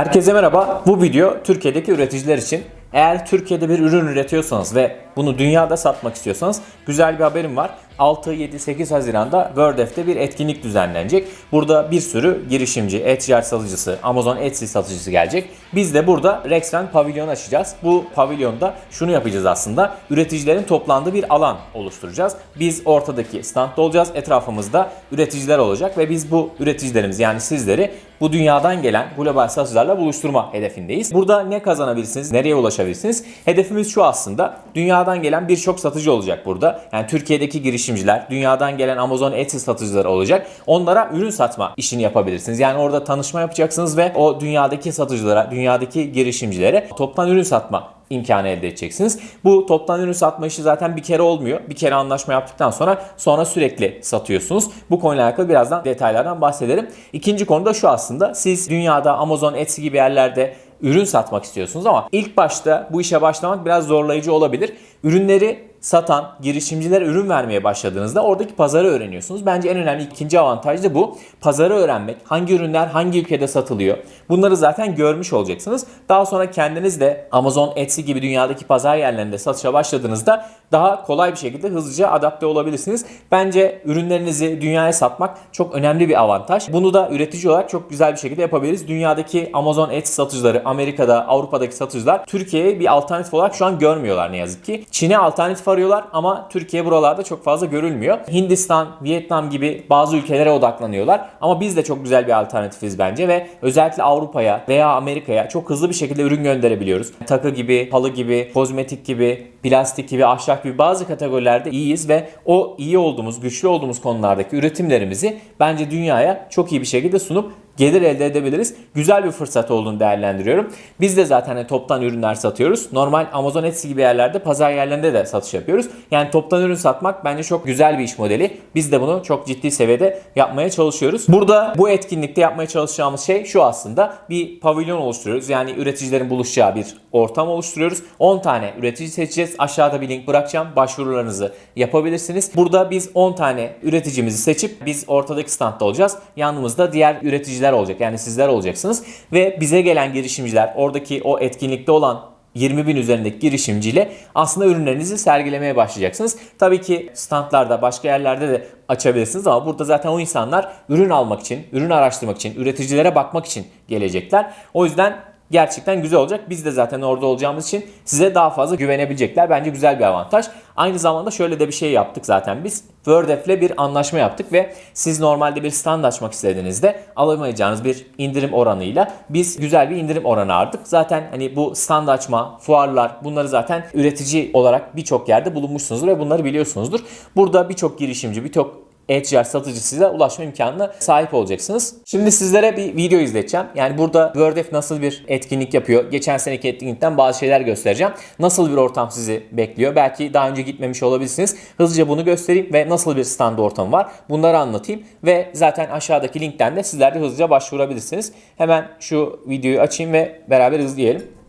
Herkese merhaba. Bu video Türkiye'deki üreticiler için. Eğer Türkiye'de bir ürün üretiyorsanız ve bunu dünyada satmak istiyorsanız güzel bir haberim var. 6, 7, 8 Haziran'da WordF'te bir etkinlik düzenlenecek. Burada bir sürü girişimci, e-ticaret satıcısı, Amazon Etsy satıcısı gelecek. Biz de burada Rexven pavilyon açacağız. Bu pavilyonda şunu yapacağız aslında. Üreticilerin toplandığı bir alan oluşturacağız. Biz ortadaki standta olacağız. Etrafımızda üreticiler olacak ve biz bu üreticilerimiz yani sizleri bu dünyadan gelen global satıcılarla buluşturma hedefindeyiz. Burada ne kazanabilirsiniz, nereye ulaşabilirsiniz? Hedefimiz şu aslında. Dünyadan gelen birçok satıcı olacak burada. Yani Türkiye'deki girişimciler, dünyadan gelen Amazon Etsy satıcıları olacak. Onlara ürün satma işini yapabilirsiniz. Yani orada tanışma yapacaksınız ve o dünyadaki satıcılara, dünyadaki girişimcilere toptan ürün satma imkanı elde edeceksiniz. Bu toptan ürün satma işi zaten bir kere olmuyor. Bir kere anlaşma yaptıktan sonra sonra sürekli satıyorsunuz. Bu konuyla alakalı birazdan detaylardan bahsederim. İkinci konu da şu aslında. Siz dünyada Amazon, Etsy gibi yerlerde ürün satmak istiyorsunuz ama ilk başta bu işe başlamak biraz zorlayıcı olabilir. Ürünleri satan girişimcilere ürün vermeye başladığınızda oradaki pazarı öğreniyorsunuz. Bence en önemli ikinci avantaj da bu. Pazarı öğrenmek. Hangi ürünler hangi ülkede satılıyor? Bunları zaten görmüş olacaksınız. Daha sonra kendiniz de Amazon, Etsy gibi dünyadaki pazar yerlerinde satışa başladığınızda daha kolay bir şekilde hızlıca adapte olabilirsiniz. Bence ürünlerinizi dünyaya satmak çok önemli bir avantaj. Bunu da üretici olarak çok güzel bir şekilde yapabiliriz. Dünyadaki Amazon Etsy satıcıları, Amerika'da, Avrupa'daki satıcılar Türkiye'yi bir alternatif olarak şu an görmüyorlar ne yazık ki. Çin'e alternatif arıyorlar ama Türkiye buralarda çok fazla görülmüyor. Hindistan, Vietnam gibi bazı ülkelere odaklanıyorlar. Ama biz de çok güzel bir alternatifiz bence ve özellikle Avrupa'ya veya Amerika'ya çok hızlı bir şekilde ürün gönderebiliyoruz. Takı gibi, halı gibi, kozmetik gibi, plastik gibi, ahşap gibi bazı kategorilerde iyiyiz ve o iyi olduğumuz, güçlü olduğumuz konulardaki üretimlerimizi bence dünyaya çok iyi bir şekilde sunup gelir elde edebiliriz. Güzel bir fırsat olduğunu değerlendiriyorum. Biz de zaten hani toptan ürünler satıyoruz. Normal Amazon Etsy gibi yerlerde, pazar yerlerinde de satış yapıyoruz. Yani toptan ürün satmak bence çok güzel bir iş modeli. Biz de bunu çok ciddi seviyede yapmaya çalışıyoruz. Burada bu etkinlikte yapmaya çalışacağımız şey şu aslında. Bir pavilyon oluşturuyoruz. Yani üreticilerin buluşacağı bir ortam oluşturuyoruz. 10 tane üretici seçeceğiz. Aşağıda bir link bırakacağım. Başvurularınızı yapabilirsiniz. Burada biz 10 tane üreticimizi seçip biz ortadaki standta olacağız. Yanımızda diğer üreticiler olacak. Yani sizler olacaksınız. Ve bize gelen girişimciler oradaki o etkinlikte olan 20 bin üzerindeki girişimciyle aslında ürünlerinizi sergilemeye başlayacaksınız. Tabii ki standlarda başka yerlerde de açabilirsiniz ama burada zaten o insanlar ürün almak için, ürün araştırmak için, üreticilere bakmak için gelecekler. O yüzden gerçekten güzel olacak. Biz de zaten orada olacağımız için size daha fazla güvenebilecekler. Bence güzel bir avantaj. Aynı zamanda şöyle de bir şey yaptık zaten biz. WordF ile bir anlaşma yaptık ve siz normalde bir stand açmak istediğinizde alamayacağınız bir indirim oranıyla biz güzel bir indirim oranı aldık. Zaten hani bu stand açma, fuarlar bunları zaten üretici olarak birçok yerde bulunmuşsunuzdur ve bunları biliyorsunuzdur. Burada birçok girişimci, birçok e-ticaret satıcısıyla ulaşma imkanına sahip olacaksınız. Şimdi sizlere bir video izleteceğim. Yani burada WordF nasıl bir etkinlik yapıyor? Geçen seneki etkinlikten bazı şeyler göstereceğim. Nasıl bir ortam sizi bekliyor? Belki daha önce gitmemiş olabilirsiniz. Hızlıca bunu göstereyim ve nasıl bir stand ortamı var? Bunları anlatayım ve zaten aşağıdaki linkten de sizler de hızlıca başvurabilirsiniz. Hemen şu videoyu açayım ve beraber izleyelim.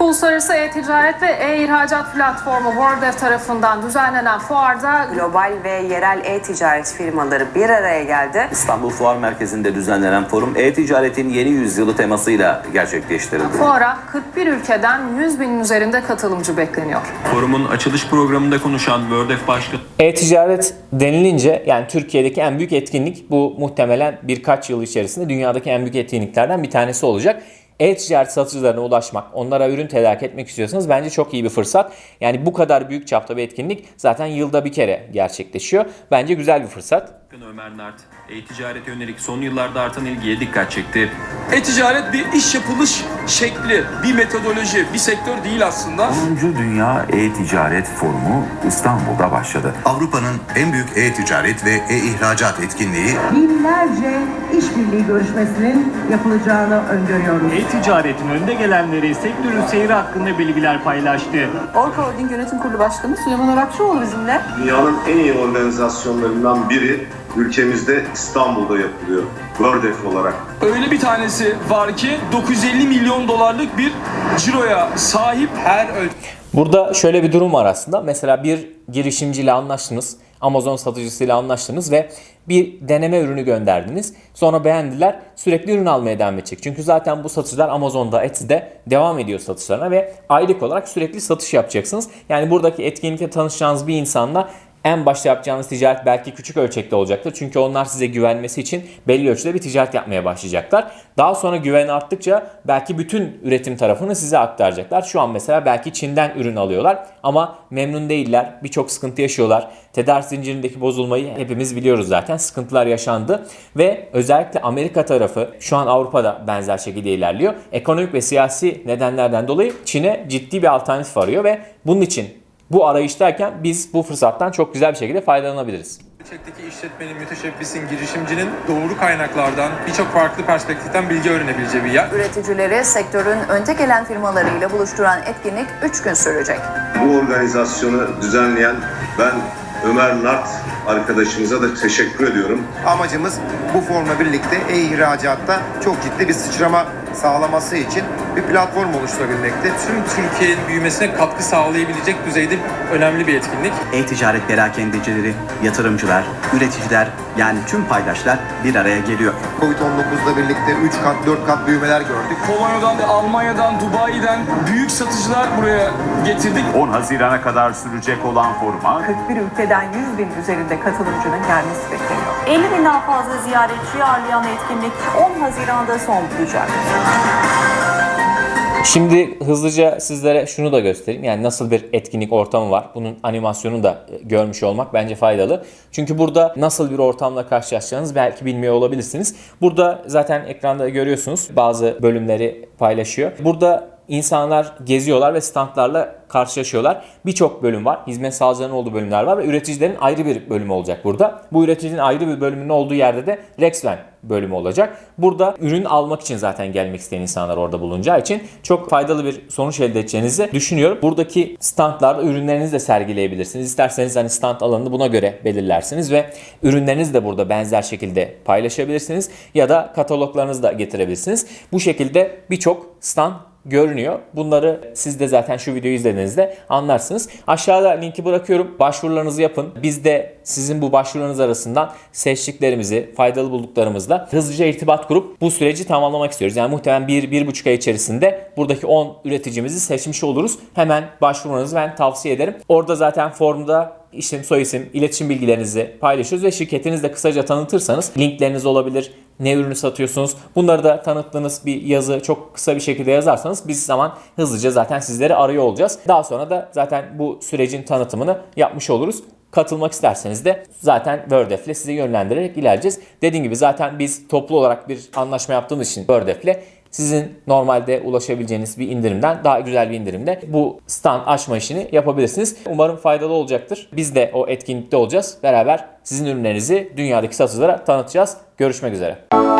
Uluslararası E-Ticaret ve E-İhracat Platformu WordF tarafından düzenlenen fuarda Global ve yerel e-ticaret firmaları bir araya geldi. İstanbul Fuar Merkezi'nde düzenlenen forum e-ticaretin yeni yüzyılı temasıyla gerçekleştirildi. fuara 41 ülkeden 100 binin üzerinde katılımcı bekleniyor. Forumun açılış programında konuşan WordF Başkanı E-ticaret denilince yani Türkiye'deki en büyük etkinlik bu muhtemelen birkaç yıl içerisinde dünyadaki en büyük etkinliklerden bir tanesi olacak. E-ticaret satıcılarına ulaşmak, onlara ürün tedarik etmek istiyorsanız bence çok iyi bir fırsat. Yani bu kadar büyük çapta bir etkinlik zaten yılda bir kere gerçekleşiyor. Bence güzel bir fırsat. Ömer Nart, e-ticarete yönelik son yıllarda artan ilgiye dikkat çekti. E-ticaret bir iş yapılış şekli, bir metodoloji, bir sektör değil aslında. 10. Dünya E-Ticaret Forumu İstanbul'da başladı. Avrupa'nın en büyük e-ticaret ve e-ihracat etkinliği binlerce işbirliği görüşmesinin yapılacağını öngörüyoruz. E-ticaretin önde gelenleri sektörün seyri hakkında bilgiler paylaştı. Orka Holding Yönetim Kurulu Başkanı Süleyman Orakçıoğlu bizimle. Dünyanın en iyi organizasyonlarından biri ülkemizde İstanbul'da yapılıyor. WordF olarak. Öyle bir tanesi var ki 950 milyon dolarlık bir ciroya sahip her öl Burada şöyle bir durum var aslında. Mesela bir girişimciyle anlaştınız. Amazon satıcısıyla anlaştınız ve bir deneme ürünü gönderdiniz. Sonra beğendiler. Sürekli ürün almaya devam edecek. Çünkü zaten bu satıcılar Amazon'da, Etsy'de devam ediyor satışlarına ve aylık olarak sürekli satış yapacaksınız. Yani buradaki etkinlikte tanışacağınız bir insanla en başta yapacağınız ticaret belki küçük ölçekte olacaktır. Çünkü onlar size güvenmesi için belli ölçüde bir ticaret yapmaya başlayacaklar. Daha sonra güven arttıkça belki bütün üretim tarafını size aktaracaklar. Şu an mesela belki Çin'den ürün alıyorlar ama memnun değiller. Birçok sıkıntı yaşıyorlar. Tedarik zincirindeki bozulmayı hepimiz biliyoruz zaten. Sıkıntılar yaşandı ve özellikle Amerika tarafı şu an Avrupa'da benzer şekilde ilerliyor. Ekonomik ve siyasi nedenlerden dolayı Çin'e ciddi bir alternatif arıyor ve bunun için bu arayıştayken biz bu fırsattan çok güzel bir şekilde faydalanabiliriz. Ölçekteki işletmenin, müteşebbisin, girişimcinin doğru kaynaklardan, birçok farklı perspektiften bilgi öğrenebileceği bir yer. Üreticileri sektörün önde gelen firmalarıyla buluşturan etkinlik 3 gün sürecek. Bu organizasyonu düzenleyen ben Ömer Nart arkadaşımıza da teşekkür ediyorum. Amacımız bu formla birlikte e-ihracatta çok ciddi bir sıçrama sağlaması için bir platform oluşturabilmekte. Tüm Türkiye'nin büyümesine katkı sağlayabilecek düzeyde önemli bir etkinlik. E-ticaret perakendecileri, yatırımcılar, üreticiler yani tüm paydaşlar bir araya geliyor. Covid-19'la birlikte 3 kat 4 kat büyümeler gördük. Polonya'dan, Almanya'dan, Dubai'den büyük satıcılar buraya getirdik. 10 Haziran'a kadar sürecek olan foruma 41 ülkeden 100 bin üzerinde katılımcının gelmesi bekleniyor. 50 binden fazla ziyaretçi ağırlayan etkinlik 10 Haziran'da son bulacak. Şimdi hızlıca sizlere şunu da göstereyim. Yani nasıl bir etkinlik ortamı var. Bunun animasyonunu da görmüş olmak bence faydalı. Çünkü burada nasıl bir ortamla karşılaşacağınız belki bilmiyor olabilirsiniz. Burada zaten ekranda görüyorsunuz bazı bölümleri paylaşıyor. Burada insanlar geziyorlar ve standlarla karşılaşıyorlar. Birçok bölüm var. Hizmet sağlayıcıların olduğu bölümler var ve üreticilerin ayrı bir bölümü olacak burada. Bu üreticinin ayrı bir bölümünün olduğu yerde de Rexven bölümü olacak. Burada ürün almak için zaten gelmek isteyen insanlar orada bulunacağı için çok faydalı bir sonuç elde edeceğinizi düşünüyorum. Buradaki standlarda ürünlerinizi de sergileyebilirsiniz. İsterseniz hani stand alanını buna göre belirlersiniz ve ürünlerinizi de burada benzer şekilde paylaşabilirsiniz ya da kataloglarınızı da getirebilirsiniz. Bu şekilde birçok stand görünüyor. Bunları siz de zaten şu videoyu izlediğinizde anlarsınız. Aşağıda linki bırakıyorum. Başvurularınızı yapın. Biz de sizin bu başvurularınız arasından seçtiklerimizi, faydalı bulduklarımızla hızlıca irtibat kurup bu süreci tamamlamak istiyoruz. Yani muhtemelen 1-1,5 ay içerisinde buradaki 10 üreticimizi seçmiş oluruz. Hemen başvurmanızı ben tavsiye ederim. Orada zaten formda isim, soyisim, iletişim bilgilerinizi paylaşıyoruz ve şirketinizi de kısaca tanıtırsanız linkleriniz olabilir, ne ürünü satıyorsunuz. Bunları da tanıttığınız bir yazı çok kısa bir şekilde yazarsanız biz zaman hızlıca zaten sizleri arıyor olacağız. Daha sonra da zaten bu sürecin tanıtımını yapmış oluruz. Katılmak isterseniz de zaten WordF ile sizi yönlendirerek ilerleyeceğiz. Dediğim gibi zaten biz toplu olarak bir anlaşma yaptığımız için WordF ile sizin normalde ulaşabileceğiniz bir indirimden daha güzel bir indirimde bu stand açma işini yapabilirsiniz. Umarım faydalı olacaktır. Biz de o etkinlikte olacağız. Beraber sizin ürünlerinizi dünyadaki satıcılara tanıtacağız. Görüşmek üzere.